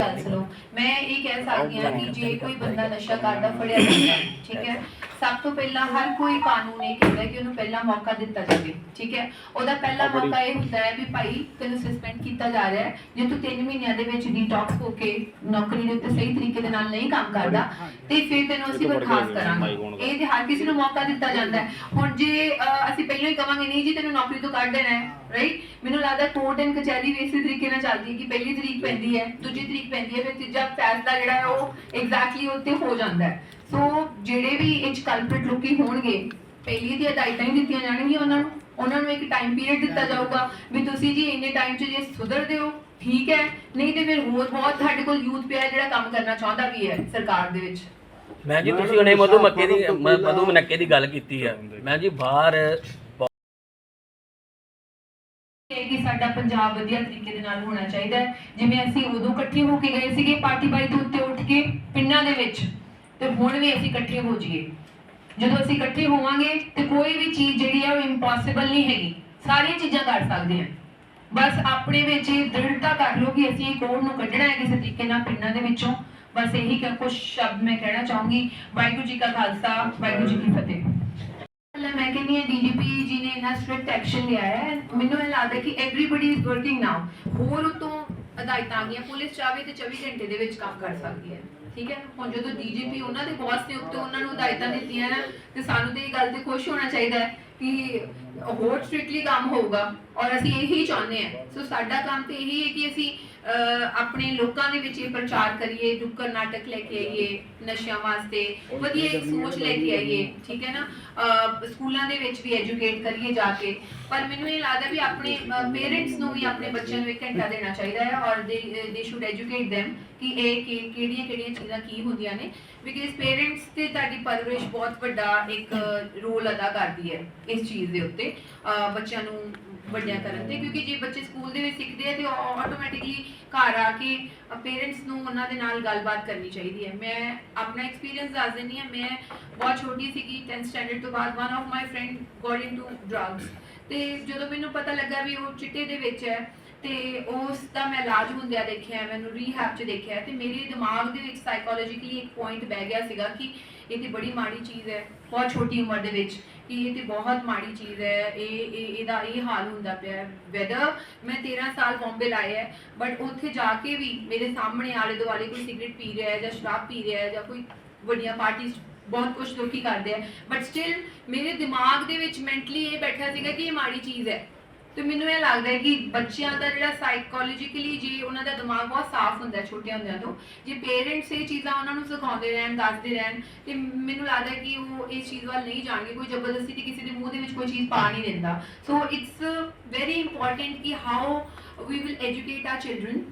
ਮੈਂ ਇਹ ਕਹਿ ਸਕਦੀ ਹਾਂ ਕਿ ਜੇ ਕੋਈ ਬੰਦਾ ਨਸ਼ਾ ਕਰਦਾ ਫੜਿਆ ਜਾਂਦਾ ਠੀਕ ਹੈ ਸਭ ਤੋਂ ਪਹਿਲਾਂ ਹਰ ਕੋਈ ਕਾਨੂੰਨ ਇਹ ਕਹਿੰਦਾ ਕਿ ਉਹਨੂੰ ਪਹਿਲਾ ਮੌਕਾ ਦਿੱਤਾ ਜਾਵੇ ਠੀਕ ਹੈ? ਉਹਦਾ ਪਹਿਲਾ ਮੌਕਾ ਇਹ ਹੁੰਦਾ ਹੈ ਵੀ ਭਾਈ ਤੈਨੂੰ ਸਸਪੈਂਡ ਕੀਤਾ ਜਾ ਰਿਹਾ ਹੈ। ਜੇ ਤੂੰ 3 ਮਹੀਨਿਆਂ ਦੇ ਵਿੱਚ ਡੀਟੌਕਸ ਹੋ ਕੇ ਨੌਕਰੀ ਦੇ ਉੱਤੇ ਸਹੀ ਤਰੀਕੇ ਦੇ ਨਾਲ ਨਹੀਂ ਕੰਮ ਕਰਦਾ ਤੇ ਫਿਰ ਤੈਨੂੰ ਅਸੀਂ ਬਰਖਾਸਤ ਕਰਾਂਗੇ। ਇਹ ਤੇ ਹਰ ਕਿਸੇ ਨੂੰ ਮੌਕਾ ਦਿੱਤਾ ਜਾਂਦਾ ਹੈ। ਹੁਣ ਜੇ ਅਸੀਂ ਪਹਿਲਾਂ ਹੀ ਕਵਾਂਗੇ ਨਹੀਂ ਜੀ ਤੈਨੂੰ ਨੌਕਰੀ ਤੋਂ ਕੱਢ ਦੇਣਾ ਹੈ ਰਾਈਟ ਮੈਨੂੰ ਲੱਗਦਾ ਕੋਰਟ ਐਂਡ ਕਚਹਿਰੀ ਵੀ ਇਸੇ ਤਰੀਕੇ ਨਾਲ ਚੱਲਦੀ ਹੈ ਕਿ ਪਹਿਲੀ ਤਰੀਕ ਪੈਂਦੀ ਹੈ ਦੂਜੀ ਤਰੀਕ ਪੈਂਦੀ ਹੈ ਫਿਰ ਤੀਜਾ ਫੈਸਲਾ ਜਿਹੜਾ ਹੈ ਉਹ ਐਗਜ਼ੈਕਟਲੀ ਉੱਤੇ ਹੋ ਜਾਂਦਾ ਹੈ। ਸੋ ਜਿਹੜੇ ਵੀ ਇਹ 'ਚ ਕਲਪ੍ਰਿਟ ਲੋਕੀ ਹੋਣਗੇ ਪਹਿਲੀ ਦੀ ਹਦਾਇਤਾਂ ਹੀ ਦਿੱਤੀਆਂ ਜਾਣਗੀਆਂ ਉਹਨਾਂ ਨੂੰ। ਉਹਨਾਂ ਨੂੰ ਇੱਕ ਟਾਈਮ ਪੀਰੀਅਡ ਦਿੱਤਾ ਜਾਊਗਾ ਵੀ ਤੁਸੀਂ ਜੀ ਇੰਨੇ ਟਾਈਮ 'ਚ ਜੇ ਸੁਧਰਦੇ ਹੋ ਠੀਕ ਹੈ ਨਹੀਂ ਤੇ ਫਿਰ ਹੋਰ ਬਹੁਤ ਸਾਡੇ ਕੋਲ ਯੂਥ ਪਿਆ ਹੈ ਜਿਹੜਾ ਕੰਮ ਕਰਨਾ ਚਾਹੁੰਦਾ ਵੀ ਹੈ ਸਰਕਾਰ ਦੇ ਵਿੱਚ। ਮੈਮ ਜੀ ਤੁਸੀਂ ਹੁਣੇ ਮਧੂ ਮੱਕੇ ਦੀ ਮ- ਮਧੂ ਮਨੱਕੇ ਦੀ ਗੱਲ ਕੀਤੀ ਆ। ਮੈਮ ਜੀ ਬਾਹਰ ਇਹ ਕਿ ਸਾਡਾ ਪੰਜਾਬ ਵਧੀਆ ਤਰੀਕੇ ਦੇ ਨਾਲ ਹੋਣਾ ਚਾਹੀਦਾ ਹੈ। ਜਿਵੇਂ ਅਸੀਂ ਉਦੋਂ ਇਕੱਠੇ ਹੋ ਕੇ ਗਏ ਸੀਗੇ ਪਾਰਟੀ ਬਾਈ ਦੇ ਉੱਤੇ ਉੱਠ ਕੇ ਪਿੰਡਾਂ ਦੇ ਵਿੱਚ। ਤੇ ਹੁਣ ਵੀ ਅਸੀਂ ਇਕੱਠੇ ਹੋ ਜਾਈਏ। ਜਦੋਂ ਅਸੀਂ ਇਕੱਠੇ ਹੋਵਾਂਗੇ ਤੇ ਕੋਈ ਵੀ ਚੀਜ਼ ਜਿਹੜੀ ਹੈ ਉਹ ਇੰਪੋਸੀਬਲ ਨਹੀਂ ਹੈਗੀ। ਸਾਰੀਆਂ ਚੀਜ਼ਾਂ ਕਰ ਸਕਦੇ ਹਾਂ। ਬਸ ਆਪਣੇ ਵਿੱਚ ਇਹ ਦ੍ਰਿੜਤਾ ਕਰ ਲਓ ਕਿ ਅਸੀਂ ਇਹ ਨੂੰ ਕੱਢਣਾ ਹੈ ਕਿਸੇ ਤਰੀਕੇ ਨਾਲ ਪਿੰਡਾਂ ਦੇ ਵਿੱਚੋਂ। ਬਸ ਇਹੀ ਕੁਝ ਸ਼ਬਦ ਮੈਂ ਕਹਿਣਾ ਚਾਹੂੰਗੀ। ਵਾਹਿਗੁਰੂ ਜੀ ਕਾ ਖਾਲਸਾ, ਵਾਹਿਗੁਰੂ ਜੀ ਕੀ ਫਤਿਹ। ਮੈਂ ਕਹਿੰਦੀ ਹਾਂ ਡੀਜੀਪੀ ਜੀ ਨੇ ਇੰਨਾ ਸਟ੍ਰਿਕਟ ਐਕਸ਼ਨ ਲਿਆ ਹੈ। ਮੈਨੂੰ ਇਹ ਲੱਗਦਾ ਕਿ ਐਵਰੀਬਾਡੀ ਇਜ਼ ਵਰਕਿੰਗ ਨਾਓ ਹੋਰ ਉਤੋਂ ਹਦਾਇਤਾਂ ਆ ਗਈਆਂ। ਪੁਲਿਸ ਚਾਹੇ ਤੇ 24 ਘੰਟੇ ਦੇ ਵਿੱਚ ਕੰਮ ਕਰ ਸਕਦੀ ਹੈ। ਠੀਕ ਹੈ? ਹੁਣ ਜਦੋਂ ਡੀਜੀਪੀ ਉਹਨਾਂ ਦੇ ਬੌਸ ਨੇ ਉੱਤੇ ਉਹਨਾਂ ਨੂੰ ਹਦਾਇਤਾਂ ਦਿੱਤੀਆਂ ਨਾ, ਤੇ ਸਾਨੂੰ ਤੇ ਇਹ ਗੱਲ ਤੇ ਖੁਸ਼ ਹੋਣਾ ਚਾਹੀਦਾ ਹੈ ਕਿ ਹੋਰ ਸਟ੍ਰਿਕਟਲੀ ਕੰਮ ਹੋਊਗਾ ਔਰ ਅਸੀਂ ਇਹੀ ਚਾਹੁੰਦੇ ਹਾਂ। ਸੋ ਸਾਡਾ ਕੰਮ ਤੇ ਇਹੀ ਹੈ ਕਿ ਅਸੀਂ ਆਪਣੇ ਲੋਕਾਂ ਦੇ ਵਿੱਚ ਇਹ ਪ੍ਰਚਾਰ ਕਰੀਏ ਨੁੱਕਰ ਨਾਟਕ ਲੈ ਕੇ ਆਈਏ ਨਸ਼ਿਆਂ ਵਾਸਤੇ ਵਧੀਆ ਇੱਕ ਸੋਚ ਲੈ ਕੇ ਆਈਏ ਠੀਕ ਹੈ ਨਾ? ਸਕੂਲਾਂ ਦੇ ਵਿੱਚ ਵੀ ਐਜੂਕੇਟ ਕਰੀਏ ਜਾ ਕੇ। ਪਰ ਮੈਨੂੰ ਇਹ ਲੱਗਦਾ ਵੀ ਆਪਣੇ ਪੇਰੈਂਟਸ ਨੂੰ ਵੀ ਆਪਣੇ ਬੱਚਿਆਂ ਨੂੰ ਇੱਕ ਘੰਟਾ ਦੇਣਾ ਚਾਹੀਦਾ ਹੈ ਔਰ ਦੇ ਦੇ ਸ਼ੁਡ ਐਜੂਕੇਟ them ਕਿ ਇਹ ਕਿ- ਕਿਹੜੀਆਂ ਕਿਹੜੀਆਂ ਚੀਜ਼ਾਂ ਕੀ ਹੁੰਦੀਆਂ ਨੇ। ਬਿਕਾਜ਼ ਪੇਰੈਂਟਸ ਤੇ ਤੁਹਾਡੀ ਪਰਵਰਿਸ਼ ਬਹੁਤ ਵੱਡਾ ਇੱਕ ਰੋਲ ਅਦਾ ਕਰਦੀ ਹੈ। ਇਸ ਚੀਜ਼ ਦੇ ਉੱਤੇ ਬੱਚਿਆਂ ਨੂੰ ਵੱਡਿਆਂ ਕਰਨ ਤੇ, ਕਿਉਂਕਿ ਜੇ ਬੱਚੇ ਸਕੂਲ ਦੇ ਵਿੱਚ ਸਿੱਖਦੇ ਆ ਤੇ ਆਟੋਮੈਟਿਕਲੀ ਘਰ ਆ ਕੇ ਪੇਰੈਂਟਸ ਨੂੰ ਉਹਨਾਂ ਦੇ ਨਾਲ ਗੱਲਬਾਤ ਕਰਨੀ ਚਾਹੀਦੀ ਹੈ। ਮੈਂ ਆਪਣਾ ਐਕਸਪੀਰੀਅੰਸ ਦੱਸ ਦਿੰਦੀ ਹਾਂ, ਮੈਂ ਬਹੁਤ ਛੋਟੀ ਸੀਗੀ 10th ਸਟੈਂਡਰਡ ਤੋਂ ਬਾਅਦ one of my friend got into drugs ਤੇ ਜਦੋਂ ਮੈਨੂੰ ਪਤਾ ਲੱਗਾ ਵੀ ਉਹ ਚਿੱਟੇ ਦੇ ਵਿੱਚ ਹੈ, ਤੇ ਉਸ ਦਾ ਮੈਂ ਇਲਾਜ ਹੁੰਦਿਆ ਦੇਖਿਆ, ਮੈਨੂੰ ਰੀਹੈਬ 'ਚ ਦੇਖਿਆ ਤੇ ਮੇਰੇ ਦਿਮਾਗ ਦੇ ਵਿੱਚ ਸਾਈਕੋਲੋਜੀਕਲੀ ਇੱਕ ਪੁਆਇੰਟ ਬਹਿ ਗਿਆ ਸੀਗਾ ਕਿ ਇਹ ਤੇ ਬੜੀ ਮਾੜੀ ਚੀਜ਼ ਹੈ, ਬਹੁਤ ਛੋਟੀ ਉਮਰ ਦੇ ਵਿੱਚ। ਕਿ ਇਹ ਤੇ ਬਹੁਤ ਮਾੜੀ ਚੀਜ਼ ਹੈ, ਇਹ ਇਹ, ਇਹਦਾ ਇਹ ਹਾਲ ਹੁੰਦਾ ਪਿਆ ਵੈਦਰ ਮੈਂ 13 ਸਾਲ ਬੰਬੇ ਲਾਇਆ ਹੈ ਬਟ ਉੱਥੇ ਜਾ ਕੇ ਵੀ ਮੇਰੇ ਸਾਹਮਣੇ ਆਲੇ ਦੁਆਲੇ ਕੋਈ ਸਿਗਰਟ ਪੀ ਰਿਹਾ ਹੈ ਜਾਂ ਸ਼ਰਾਬ ਪੀ ਰਿਹਾ ਹੈ ਜਾਂ ਕੋਈ ਵੱਡੀਆਂ ਪਾਰਟੀਆਂ ਬਹੁਤ ਕੁਝ ਲੋਕੀ ਕਰਦੇ ਆ ਬਟ ਸਟਿਲ ਮੇਰੇ ਦਿਮਾਗ ਦੇ ਵਿੱਚ ਮੈਂਟਲੀ ਇਹ ਬੈਠਾ ਸੀਗਾ ਕਿ ਇਹ ਮਾੜੀ ਚੀਜ਼ ਹੈ। ਤੇ ਮੈਨੂੰ ਇਹ ਲੱਗਦਾ ਹੈ ਕਿ ਬੱਚਿਆਂ ਦਾ ਜਿਹੜਾ ਸਾਈਕੋਲੋਜੀਕਲੀ ਜੇ ਉਹਨਾਂ ਦਾ ਦਿਮਾਗ ਬਹੁਤ ਸਾਫ਼ ਹੁੰਦਾ ਹੈ ਛੋਟੇ ਹੁੰਦਿਆਂ ਤੋਂ। ਜੇ ਪੇਰੈਂਟਸ ਇਹ ਚੀਜ਼ਾਂ ਉਹਨਾਂ ਨੂੰ ਸਿਖਾਉਂਦੇ ਰਹਿਣ, ਦੱਸਦੇ ਰਹਿਣ, ਤੇ ਮੈਨੂੰ ਲੱਗਦਾ ਹੈ ਕਿ ਉਹ ਇਸ ਚੀਜ਼ ਵੱਲ ਨਹੀਂ ਜਾਣਗੇ, ਕੋਈ ਜ਼ਬਰਦਸਤੀ ਤੇ ਕਿਸੇ ਦੇ ਮੂੰਹ ਦੇ ਵਿੱਚ ਕੋਈ ਚੀਜ਼ ਪਾ ਨਹੀਂ ਦਿੰਦਾ। ਸੋ ਇਟਸ ਵੈਰੀ ਇੰਪੋਰਟੈਂਟ ਕਿ how we will educate our children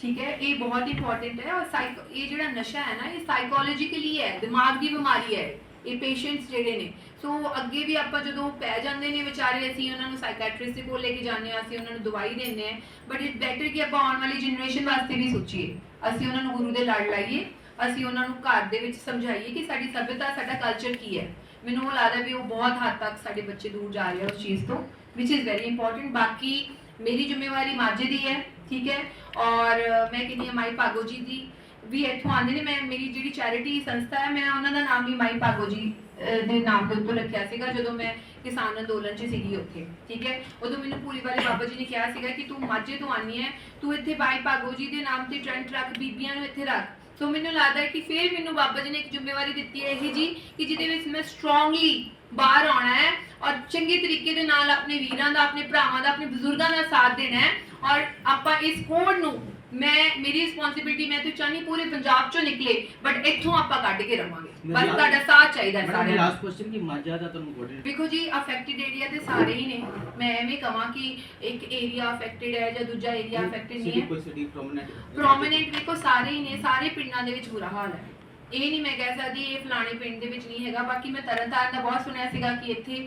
ਠੀਕ ਹੈ? ਇਹ ਬਹੁਤ ਇੰਪੋਰਟੈਂਟ ਹੈ ਔਰ ਇਹ ਜਿਹੜਾ ਨਸ਼ਾ ਹੈ ਨਾ, ਇਹ ਸਾਈਕੋਲੋਜੀਕਲੀ ਹੈ, ਦਿਮਾਗ ਦੀ ਬਿਮਾਰੀ ਹੈ। ਇਹ ਪੇਸ਼ੈਂਟਸ ਜਿਹੜੇ ਨੇ। ਸੋ ਅੱਗੇ ਵੀ ਆਪਾਂ ਜਦੋਂ ਪੈ ਜਾਂਦੇ ਨੇ ਵਿਚਾਰੇ, ਅਸੀਂ ਉਹਨਾਂ ਨੂੰ ਸਾਈਕੈਟ੍ਰਿਸਟ ਦੇ ਕੋਲ ਲੈ ਕੇ ਜਾਂਦੇ ਹਾਂ, ਅਸੀਂ ਉਹਨਾਂ ਨੂੰ ਦਵਾਈ ਦਿੰਦੇ ਹਾਂ। ਬਟ ਇਟ ਬੈਟਰ ਕਿ ਆਪਾਂ ਆਉਣ ਵਾਲੀ ਜਨਰੇਸ਼ਨ ਵਾਸਤੇ ਵੀ ਸੋਚੀਏ। ਅਸੀਂ ਉਹਨਾਂ ਨੂੰ ਗੁਰੂ ਦੇ ਲੜ ਲਾਈਏ, ਅਸੀਂ ਉਹਨਾਂ ਨੂੰ ਘਰ ਦੇ ਵਿੱਚ ਸਮਝਾਈਏ ਕਿ ਸਾਡੀ ਸਭਿਅਤਾ, ਸਾਡਾ ਕਲਚਰ ਕੀ ਹੈ। ਮੈਨੂੰ ਉਹ ਲੱਗਦਾ ਵੀ ਉਹ ਬਹੁਤ ਹੱਦ ਤੱਕ ਸਾਡੇ ਬੱਚੇ ਦੂਰ ਜਾ ਰਹੇ ਆ ਉਸ ਚੀਜ਼ ਤੋਂ ਵਿਚ ਇਜ਼ ਵੈਰੀ ਇੰਪੋਰਟੈਂਟ ਬਾਕੀ ਮੇਰੀ ਜ਼ਿੰਮੇਵਾਰੀ ਮਾਝੇ ਦੀ ਹੈ, ਠੀਕ ਹੈ? ਔਰ ਮੈਂ ਕਹਿੰਦੀ ਹਾਂ ਮਾਈ ਭਾਗੋ ਜੀ ਦੀ। ਵੀ ਇੱਥੋਂ ਆਉਂਦੇ ਨੇ ਮੈਂ ਮੇਰੀ ਜਿਹੜੀ ਚੈਰਿਟੀ ਸੰਸਥਾ ਹੈ ਮੈਂ ਉਹਨਾਂ ਦਾ ਨਾਮ ਵੀ ਮਾਈ ਭਾਗੋ ਜੀ ਅਹ, ਦੇ ਨਾਮ ਦੇ ਉੱਤੇ ਰੱਖਿਆ ਸੀਗਾ ਜਦੋਂ ਮੈਂ ਕਿਸਾਨ ਅੰਦੋਲਨ 'ਚ ਸੀਗੀ ਉੱਥੇ ਠੀਕ ਹੈ? ਉਦੋਂ ਮੈਨੂੰ ਪੂਰੀ ਵਾਲੇ ਬਾਬਾ ਜੀ ਨੇ ਕਿਹਾ ਸੀਗਾ ਕਿ ਤੂੰ ਮਾਝੇ ਤੋਂ ਆਨੀ ਹੈ ਤੂੰ ਇੱਥੇ ਮਾਈ ਭਾਗੋ ਜੀ ਦੇ ਨਾਮ ਤੇ ਟ੍ਰੈਂਟ ਰੱਖ ਬੀਬੀਆਂ ਨੂੰ ਇੱਥੇ ਰੱਖ। ਸੋ ਮੈਨੂੰ ਲੱਗਦਾ ਹੈ ਕਿ ਫਿਰ ਮੈਨੂੰ ਬਾਬਾ ਜੀ ਨੇ ਇੱਕ ਜ਼ਿੰਮੇਵਾਰੀ ਦਿੱਤੀ ਹੈ ਇਹ ਜੀ ਕਿ ਜਿਹਦੇ ਵਿੱਚ ਮੈਂ ਸਟਰੋਂਗਲੀ ਬਾਹਰ ਆਉਣਾ ਹੈ ਔਰ ਚੰਗੇ ਤਰੀਕੇ ਦੇ ਨਾਲ ਆਪਣੇ ਵੀਰਾਂ ਦਾ ਆਪਣੇ ਭਰਾਵਾਂ ਦਾ ਆਪਣੇ ਬਜ਼ੁਰਗਾਂ ਦਾ ਸਾਥ ਦੇਣਾ ਹੈ ਔਰ ਆਪਾਂ ਇਸ ਕੋਡ ਨੂੰ ਮੈਂ ਮੇਰੀ ਰਿਸਪੌਂਸਿਬਿਲਟੀ ਮੈਂ ਤੇ ਚਾਹਨੀ ਪੂਰੇ ਪੰਜਾਬ ਚੋਂ ਨਿਕਲੇ ਬਟ ਇੱਥੋਂ ਆਪਾਂ ਕੱਢ ਕੇ ਰਵਾਂਗੇ। ਬਸ ਤੁਹਾਡਾ ਸਾਥ ਚਾਹੀਦਾ ਦਾ ਲਾਸਟ ਕੁਐਸਚਨ ਕਿ ਮਾਝਾ ਦਾ ਤੁਹਾਨੂੰ ਕੋਆਰਡੀਨੇਟ ਦੇਖੋ ਜੀ ਅਫੈਕਟਡ ਏਰੀਆ ਤੇ ਸਾਰੇ ਹੀ ਨੇ। ਮੈਂ ਐਵੇਂ ਕਹਾਂ ਕਿ ਇੱਕ ਏਰੀਆ ਅਫੈਕਟਡ ਹੈ ਜਾਂ ਦੂਜਾ ਏਰੀਆ ਅਫੈਕਟਡ ਨਹੀਂ ਹੈ। ਕੋਈ ਸਿਟੀ ਪ੍ਰੋਮਿਨੈਂਟ ਪ੍ਰੋਮਿਨੈਂਟ ਵੇਖੋ ਸਾਰੇ ਹੀ ਨੇ ਸਾਰੇ ਪਿੰਡਾਂ ਦੇ ਵਿੱਚ ਬੁਰਾ ਹਾਲ ਹੈ। ਇਹ ਨਹੀਂ ਮੈਂ ਕਹਿ ਸਕਦੀ ਇਹ ਫਲਾਣੇ ਪਿੰਡ ਦੇ ਵਿੱਚ ਨਹੀਂ ਹੈਗਾ। ਬਾਕੀ ਮੈਂ ਤਰਨਤਾਰਨ ਦਾ ਬਹੁਤ ਸੁਣਿਆ ਸੀਗਾ ਕਿ ਇੱਥੇ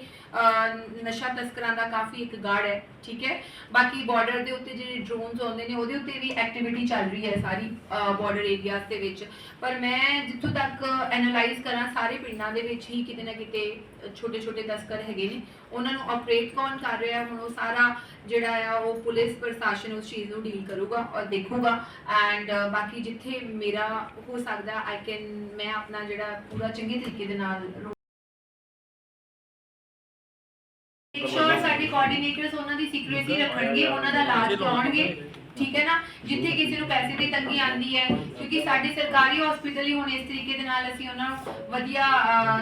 ਨਸ਼ਾ ਤਸਕਰਾਂ ਦਾ ਕਾਫੀ ਇੱਕ ਗਾੜ ਹੈ, ਠੀਕ ਹੈ? ਬਾਕੀ ਬਾਰਡਰ ਦੇ ਉੱਤੇ ਜਿਹੜੇ ਡਰੋਨਸ ਆਉਂਦੇ ਨੇ, ਉਹਦੇ ਉੱਤੇ ਵੀ ਐਕਟੀਵਿਟੀ ਚੱਲ ਰਹੀ ਹੈ ਸਾਰੀ ਬਾਰਡਰ ਏਰੀਆਜ਼ ਦੇ ਵਿੱਚ। ਪਰ ਮੈਂ ਜਿੱਥੋਂ ਤੱਕ ਐਨਾਲਾਈਜ਼ ਕਰਾਂ, ਸਾਰੇ ਪਿੰਡਾਂ ਦੇ ਵਿੱਚ ਹੀ ਕਿਤੇ ਨਾ ਕਿਤੇ ਛੋਟੇ ਛੋਟੇ ਤਸਕਰ ਹੈਗੇ ਨੇ। ਉਹਨਾਂ ਨੂੰ ਆਪਰੇਟ ਕੌਣ ਕਰ ਰਿਹਾ ਹੁਣ ਉਹ ਸਾਰਾ ਜਿਹੜਾ ਆ, ਉਹ ਪੁਲਿਸ ਪ੍ਰਸ਼ਾਸਨ ਉਸ ਚੀਜ਼ ਨੂੰ ਡੀਲ ਕਰੂਗਾ ਔਰ ਦੇਖੂਗਾ। ਐਂਡ ਬਾਕੀ ਜਿੱਥੇ ਮੇਰਾ ਹੋ ਸਕਦਾ ਆਈ ਕੈਨ ਮੈਂ ਆਪਣਾ ਜਿਹੜਾ ਪੂਰਾ ਚੰਗੇ ਤਰੀਕੇ ਦੇ ਨਾਲ ਕੋਆਰਡੀਨੇਟਰਸ ਉਹਨਾਂ ਦੀ ਸੀਕ੍ਰੇਸੀ ਰੱਖਣਗੇ ਉਹਨਾਂ ਦਾ ਇਲਾਜ ਕਰਾਉਣਗੇ ਠੀਕ ਹੈ ਨਾ? ਜਿੱਥੇ ਕਿਸੇ ਨੂੰ ਪੈਸੇ ਦੀ ਤੰਗੀ ਆਂਦੀ ਹੈ ਕਿਉਂਕਿ ਸਾਡੇ ਸਰਕਾਰੀ ਹਸਪੀਟਲ ਹੀ ਹੁਣ ਇਸ ਤਰੀਕੇ ਦੇ ਨਾਲ ਅਸੀਂ ਉਹਨਾਂ ਨੂੰ ਵਧੀਆ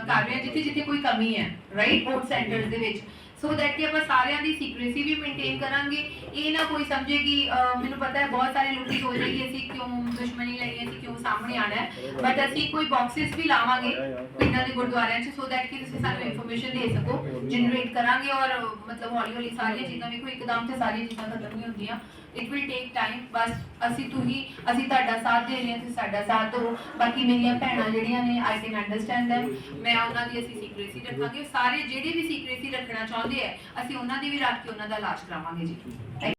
ਕਰ ਰਹੇ ਹਾਂ ਜਿੱਥੇ ਜਿੱਥੇ ਕੋਈ ਕਮੀ ਹੈ ਰਾਈਟ ਬੋਰਡ ਸੈਂਟਰਸ ਦੇ ਵਿੱਚ। ਸੋ ਦੈਟ ਕਿ ਆਪਾਂ ਸਾਰਿਆਂ ਦੀ ਸੀਕ੍ਰੇਸੀ ਵੀ ਮੇਨਟੇਨ ਕਰਾਂਗੇ ਇਹ ਨਾ ਕੋਈ ਸਮਝੇ ਕਿ ਮੈਨੂੰ ਪਤਾ ਹੈ ਬਹੁਤ ਸਾਰੇ ਲੋਕੀ ਸੋਚਦੇ ਕਿ ਅਸੀਂ ਕਿਉਂ ਦੁਸ਼ਮਣੀ ਲੈਣੀ ਅਸੀਂ ਕਿਉਂ ਸਾਹਮਣੇ ਆਣਾ ਹੈ ਬਟ ਅਸੀਂ ਕੋਈ ਬਾਕਸਸ ਵੀ ਲਾਵਾਂਗੇ ਪਿੰਡਾਂ ਦੇ ਗੁਰਦੁਆਰਿਆਂ 'ਚ ਸੋ ਦੈਟ ਕਿ ਤੁਸੀਂ ਸਾਨੂੰ ਇਨਫੋਰਮੇਸ਼ਨ ਦੇ ਸਕੋ ਜਨਰੇਟ ਕਰਾਂਗੇ ਔਰ ਮਤਲਬ ਹੌਲੀ ਹੌਲੀ ਸਾਰੀਆਂ ਚੀਜ਼ਾਂ ਵੇਖੋ ਇੱਕਦਮ ਤੇ ਸਾਰੀਆਂ ਚੀਜ਼ਾਂ ਖਤਮ ਨਹੀਂ ਹੁੰਦੀਆਂ ਇਟ ਵਿਲ ਟੇਕ ਟਾਈਮ ਬਸ ਅਸੀਂ ਤੁਸੀਂ, ਅਸੀਂ ਤੁਹਾਡਾ ਸਾਥ ਦੇ ਰਹੇ ਹਾਂ, ਤੁਸੀਂ ਸਾਡਾ ਸਾਥ ਦਿਓ। ਬਾਕੀ ਮੇਰੀਆਂ ਭੈਣਾਂ ਜਿਹੜੀਆਂ ਨੇ ਆਈ ਕੈਨ ਅੰਡਰਸਟੈਂਡ them ਮੈਂ ਉਹਨਾਂ ਦੀ ਅਸੀਂ ਸੀਕ੍ਰੇਸੀ ਰੱਖਾਂਗੇ। ਸਾਰੇ ਜਿਹੜੇ ਵੀ ਸੀਕ੍ਰੇਸੀ ਰੱਖਣਾ ਚਾਹੁੰਦੇ ਆ, ਅਸੀਂ ਉਹਨਾਂ ਦੀ ਵੀ ਰੱਖ ਕੇ ਉਹਨਾਂ ਦਾ ਇਲਾਜ ਕਰਾਵਾਂਗੇ ਜੀ।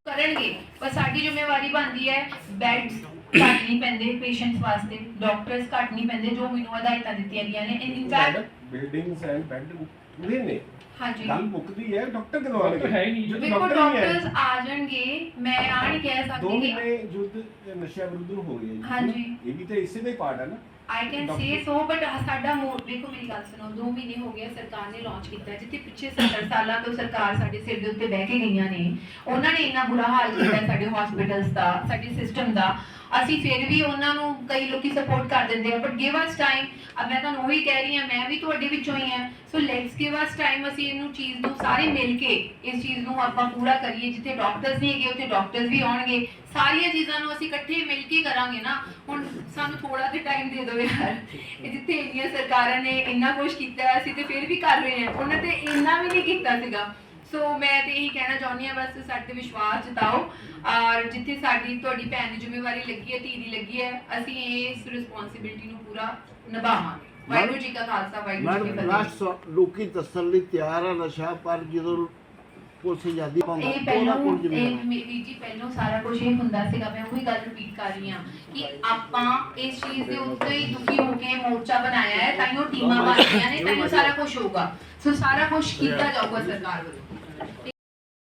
ਕਰਨਗੇ। ਪਰ ਸਾਡੀ ਜ਼ਿੰਮੇਵਾਰੀ ਬਣਦੀ ਹੈ ਬੈਡਸ ਘੱਟ ਨਹੀਂ ਪੈਂਦੇ ਪੇਸ਼ੈਂਟਸ ਵਾਸਤੇ। ਡਾਕਟਰਸ ਘੱਟ ਨਹੀਂ ਪੈਂਦੇ, ਜੋ ਮੈਨੂੰ ਹਦਾਇਤਾਂ ਦਿੱਤੀਆਂ ਗਈਆਂ ਨੇ। ਇਨਫੈਕਟ ਬਿਲਡਿੰਗਸ ਐਂਡ ਬੈੱਡ ਪੂਰੇ ਨੇ ਹਾਂਜੀ ਗੱਲ ਮੁੱਕਦੀ ਹੈ ਡਾਕਟਰ ਕਦੋਂ ਆਣਗੇ ਹੈ ਹੀ ਨਹੀਂ। ਜਦੋਂ ਡਾਕਟਰ ਹੀ ਹੈ ਡਾਕਟਰਸ ਆ ਜਾਣਗੇ ਮੈਂ ਆ ਨਹੀਂ ਕਹਿ ਦੋ ਸਕਦੀ ਕਿ ਮਹੀਨੇ ਯੁੱਧ ਨਸ਼ਾ ਵਿਰੁੱਧ ਨੂੰ ਹੋ ਗਿਆ ਜੀ ਹਾਂਜੀ। ਇਹ ਵੀ ਤਾਂ ਇਸੇ ਦਾ ਹੀ ਪਾਰਟ ਹੈ ਨਾ I can say so but ਸਾਡਾ ਮੋਡ ਦੇਖੋ ਮੇਰੀ ਗੱਲ ਸੁਣੋ 2 ਮਹੀਨੇ ਹੋ ਗਏ ਸਰਕਾਰ ਨੇ ਲਾਂਚ ਕੀਤਾ ਜਿੱਥੇ ਪਿੱਛੇ 70 ਸਾਲਾਂ ਤੋਂ ਸਰਕਾਰ ਸਾਡੇ ਸਿਰ ਦੇ ਉੱਤੇ ਬਹਿ ਕੇ ਗਈਆਂ ਨੇ। ਉਹਨਾਂ ਨੇ ਇੰਨਾ ਬੁਰਾ ਹਾਲ ਕੀਤਾ ਸਾਡੇ ਹਸਪੀਟਲਸ ਦਾ ਸਾਡੇ ਸਿਸਟਮ ਦਾ। ਅਸੀਂ ਫਿਰ ਵੀ ਉਹਨਾਂ ਨੂੰ ਕਈ ਲੋਕੀ ਸਪੋਰਟ ਕਰ ਦਿੰਦੇ ਆ ਬਟ ਗਿਵ ਅਸ ਟਾਈਮ ਅਬ ਮੈਂ ਤੁਹਾਨੂੰ ਉਹੀ ਕਹਿ ਰਹੀ ਹਾਂ ਮੈਂ ਵੀ ਤੁਹਾਡੇ ਵਿੱਚੋਂ ਹੀ ਹਾਂ। So let's give us time ਅਸੀਂ ਇਹਨੂੰ ਚੀਜ਼ ਨੂੰ ਸਾਰੇ ਮਿਲ ਕੇ ਇਸ ਚੀਜ਼ ਨੂੰ ਆਪਾਂ ਪੂਰਾ ਕਰੀਏ ਜਿੱਥੇ ਡਾਕਟਰਸ ਨਹੀਂ ਹੈਗੇ ਉੱਥੇ ਡਾਕਟਰਸ ਵੀ ਆਉਣਗੇ। ਸਾਰੀਆਂ ਚੀਜ਼ਾਂ ਨੂੰ ਅਸੀਂ ਇਕੱਠੇ ਮਿਲ ਕੇ ਕਰਾਂਗੇ ਨਾ ਹੁਣ ਸਾਨੂੰ ਥੋੜਾ ਜਿਹਾ ਟਾਈਮ ਦੇ ਦਿਓ ਯਾਰ। ਇਹ ਜਿੱਥੇ ਇੰਨੀਆਂ ਸਰਕਾਰਾਂ ਨੇ ਇੰਨਾ ਕੁਝ ਕੀਤਾ ਅਸੀਂ ਤੇ ਫਿਰ ਵੀ ਕਰ ਰਹੇ ਹਾਂ। ਉਹਨਾਂ ਤੇ ਇੰਨਾ ਵੀ ਨਹੀਂ ਕੀਤਾ ਸੀਗਾ। ਸੋ ਮੈਂ ਤੇ ਇਹੀ ਕਹਿਣਾ ਚਾਹੁੰਦੀ ਹਾਂ ਬਸ ਸਾਡੇ ਤੇ ਵਿਸ਼ਵਾਸ ਜਤਾਓ। ਔਰ ਜਿੱਥੇ ਸਾਡੀ ਤੁਹਾਡੀ ਭੈਣ ਦੀ ਜ਼ਿੰਮੇਵਾਰੀ ਲੱਗੀ ਹੈ ਧੀ ਦੀ ਲੱਗੀ ਹੈ ਅਸੀਂ ਇਸ ਰਿਸਪੌਂਸਿਬਿਲਟੀ ਨੂੰ ਪੂਰਾ ਨਿਭਾਵਾਂਗੇ। ਵਾਹਿਗੁਰੂ ਜੀ ਕਾ ਖਾਲਸਾ ਵਾਹਿਗੁਰੂ ਜੀ ਕੀ ਫਤਿਹ। ਲਾਸਟ ਲੋਕੀ ਲਈ ਤਿਆਰ ਆ ਨਸ਼ਾ ਪਰ ਜਦੋਂ ਪੁਲਿਸ ਆਜ਼ਾਦੀ ਪਾਉਂਦਾ ਇਹ ਪਹਿਲਾਂ ਇਹ ਜ਼ਿੰਮੇਵਾਰੀ ਮੇ- ਵੀਰ ਜੀ ਪਹਿਲਾਂ ਸਾਰਾ ਕੁਝ ਇਹ ਹੁੰਦਾ ਸੀਗਾ ਮੈਂ ਉਹੀ ਗੱਲ ਰਿਪੀਟ ਕਰ ਰਹੀ ਹਾਂ ਕਿ ਆਪਾਂ ਇਸ ਚੀਜ਼ ਦੇ ਉੱਤੇ ਹੀ ਦੁਖੀ ਹੋ ਕੇ ਮੋਰਚਾ ਬਣਾਇਆ ਹੈ ਤਾਂ ਉਹ ਟੀਮਾਂ ਬਣਦੀਆਂ ਨੇ ਤਾਂ ਸਾਰਾ ਕੁਝ ਹੋਊਗਾ। ਸੋ ਸਾਰਾ ਕੁਝ ਕੀਤਾ ਜਾਊਗਾ ਸਰਕਾਰ ਵੱਲੋਂ।